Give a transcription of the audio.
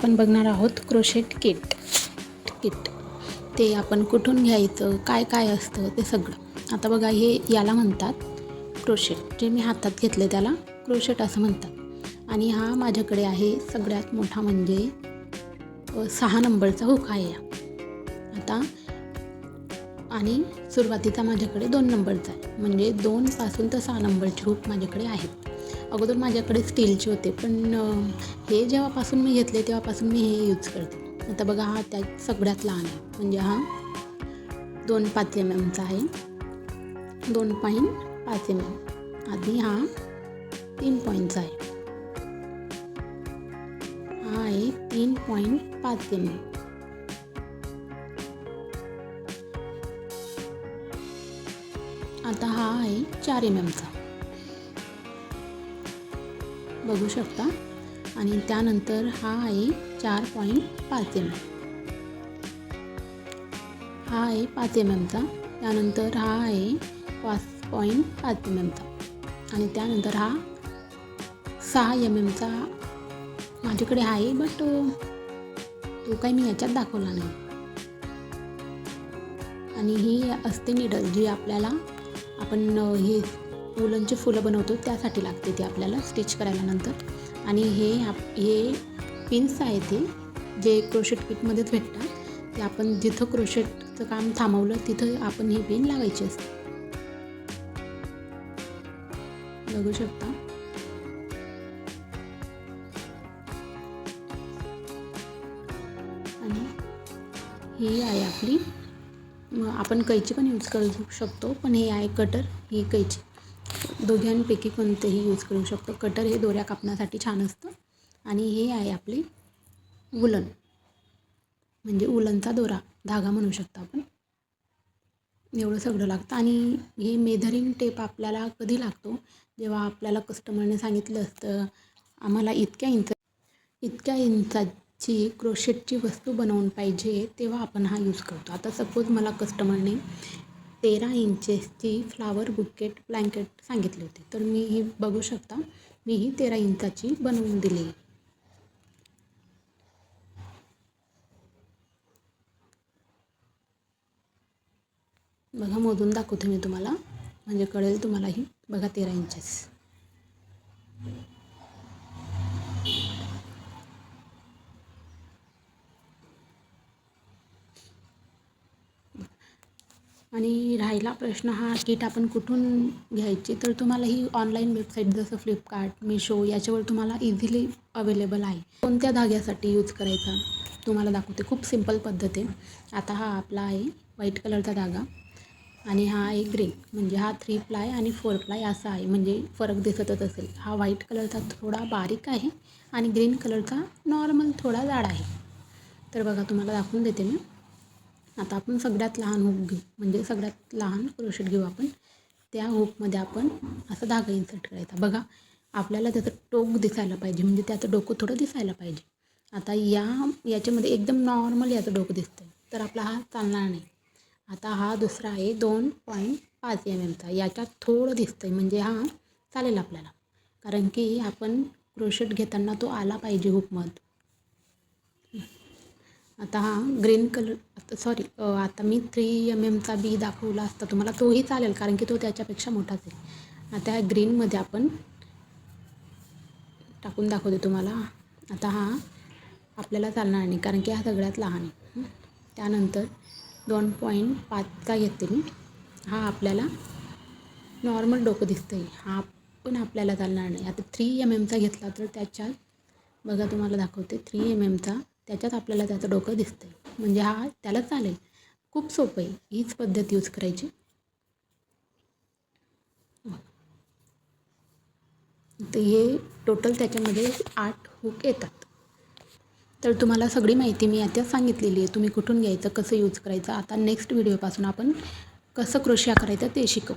आपण बघणार आहोत क्रोशेट किट. किट. ते आपण कुठून घ्यायचं काय काय असतं ते सगळं. आता बघा हे याला म्हणतात क्रोशेट. जे मी हातात घेतले त्याला क्रोशेट असं म्हणतात. आणि हा माझ्याकडे आहे सगळ्यात मोठा म्हणजे सहा नंबरचा हुक आहे या आता आणि सुरुवातीचा माझ्याकडे दोन नंबरचा आहे. म्हणजे दोनपासून तर सहा नंबरचे हुक माझ्याकडे आहेत. अगोदर माझ्याकडे स्टीलचे होते पण हे जेव्हापासून मी घेतले तेव्हापासून मी हे यूज करते. आता बघा हा त्यात सगळ्यात लहान आहे. म्हणजे हा दोन पाच एम एमचा आहे. दोन पॉईंट पाच एम एम आधी हा तीन पॉईंटचा आहे. हा आहे तीन पॉईंट पाच एम एम आता हा आहे चार एम एमचा बघू शकता. आणि त्यानंतर हा आहे चार पॉईंट पाच एम हा आहे पाच एम एमचा त्यानंतर हा आहे पाच पॉईंट पाच एम एमचा आणि त्यानंतर हा सहा एम एमचा माझ्याकडे आहे बट तो काही मी याच्यात दाखवला नाही. आणि ही असते निडल जी आपल्याला आपण हे उलनची फुलं बनवतो त्यासाठी लागते ती आपल्याला स्टिच करायला नंतर. आणि हे आप हे पिन्स आहे ते जे क्रोशेट किटमध्येच भेटतात. ते आपण जिथं क्रोशेटचं काम थांबवलं तिथं आपण ही पिन लावायची असते. बघू शकता. आणि ही आहे आपली मग आपण कैची पण यूज करू शकतो पण हे आहे कटर ही कैची. दोघांपैकी कोणतेही यूज करू शकतो. कटर हे दोऱ्या कापण्यासाठी छान असतं. आणि हे आहे आपले उलन. म्हणजे उलनचा दोरा धागा म्हणू शकतो आपण. एवढं सगळं लागतं. आणि हे मेधरिंग टेप आपल्याला कधी लागतो? जेव्हा आपल्याला कस्टमरने सांगितलं असतं आम्हाला इतक्या इंच इतक्या इंचाची क्रोशेटची वस्तू बनवून पाहिजे तेव्हा आपण हा यूज करतो. आता सपोज मला कस्टमरने तेरा इंचेसची फ्लावर बुकेट ब्लँकेट सांगितली होती. तर मी ही बघू शकता. मी ही तेरा इंचाची बनवून दिली. बघा मोजून दाखवते मी तुम्हाला. म्हणजे कळेल तुम्हाला ही. बघा तेरा इंचेस. आणि राहिला प्रश्न हा किट आपण कुठून घ्यायची? तर तुम्हाला ही ऑनलाईन वेबसाईट जसं फ्लिपकार्ट मिशो याच्यावर तुम्हाला इझिली अवेलेबल आहे. कोणत्या धाग्यासाठी यूज करायचा? तुम्हाला दाखवते. खूप सिंपल पद्धत आहे आता हा आपला आहे व्हाईट कलरचा धागा. आणि हा आहे ग्रीन म्हणजे हा थ्री प्लाय आणि फोर प्लाय असा आहे. म्हणजे फरक दिसतच असेल. हा व्हाईट कलरचा थोडा बारीक आहे आणि ग्रीन कलरचा नॉर्मल थोडा जाड आहे. तर बघा तुम्हाला दाखवून देते मी. आता आपण सगळ्यात लहान हुक घेऊ. म्हणजे सगळ्यात लहान क्रोशेट घेऊ आपण. त्या हुकमध्ये आपण असं धागा इन्सर्ट करायचा. बघा आपल्याला त्याचं टोक दिसायला पाहिजे. म्हणजे त्याचं डोकं थोडं दिसायला पाहिजे. आता या याच्यामध्ये एकदम नॉर्मल याचं डोकं दिसतं तर आपला हा चालणार नाही. आता हा दुसरा आहे दोन पॉईंट पाच एम एमचा याच्यात थोडं दिसतं आहे म्हणजे हा चालेल आपल्याला. कारण की आपण क्रोशेट घेताना तो आला पाहिजे हुकमध्ये आता हा ग्रीन कलर सॉरी आता मी थ्री एम एमचा बी दाखवला असता तुम्हाला तोही चालेल कारण की तो त्याच्यापेक्षा मोठाच आहे. आता ह्या ग्रीनमध्ये आपण टाकून दाखवते तुम्हाला. आता हा आपल्याला चालणार नाही कारण की हा सगळ्यात लहान आहे. त्यानंतर दोन पॉईंट पाचचा घेते मी. हा आपल्याला नॉर्मल डोकं दिसतं आहे हा पण आपल्याला चालणार नाही. आता थ्री एम एमचा घेतला तर त्याच्यात बघा तुम्हाला दाखवते. थ्री एम एमचा त्याच्यात आपल्याला त्याचं डोकं दिसतं आहे म्हणजे हा त्याला चालेल. खूप सोपं आहे. हीच पद्धत यूज करायची. तर हे टोटल त्याच्यामध्ये आठ हुक येतात. तर तुम्हाला सगळी माहिती मी आता सांगितलेली आहे. तुम्ही कुठून घ्यायचं कसं यूज करायचं आता नेक्स्ट व्हिडिओपासून आपण कसं क्रोशिया करायचं ते शिकवू